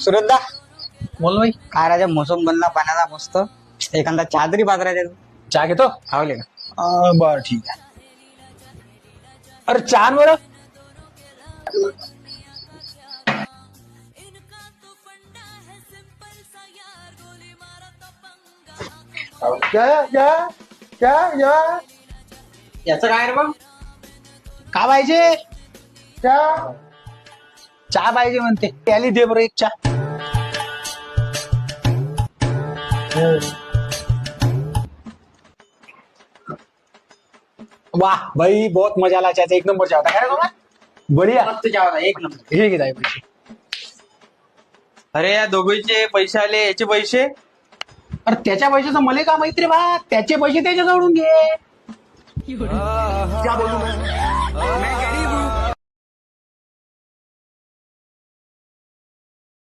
सुरतदा बोल भाई काय राजा मोसम बनला पाण्याचा मस्त. एखादा चादरी बाजारात चहा घेतो? आवले का? बर ठीक आहे. अरे चहा आण बरं. याचं काय रे बा का पाहिजे? चहा पाहिजे म्हणते. त्याली दे बरं एक चहा. वाह भाई बहुत मजा आला चहाचा. एक नंबर चहा होता. काय रे बाबा? बढिया. मस्त चहा होता. एक नंबर. हे पैसे. अरे या दोघीचे पैसे आले. याचे पैसे? अरे त्याच्या पैशाचं मले का माहीत रे बा? त्याचे पैसे त्याच्याजवळून घे. क्या बोलू. मैं मैं गाड़ी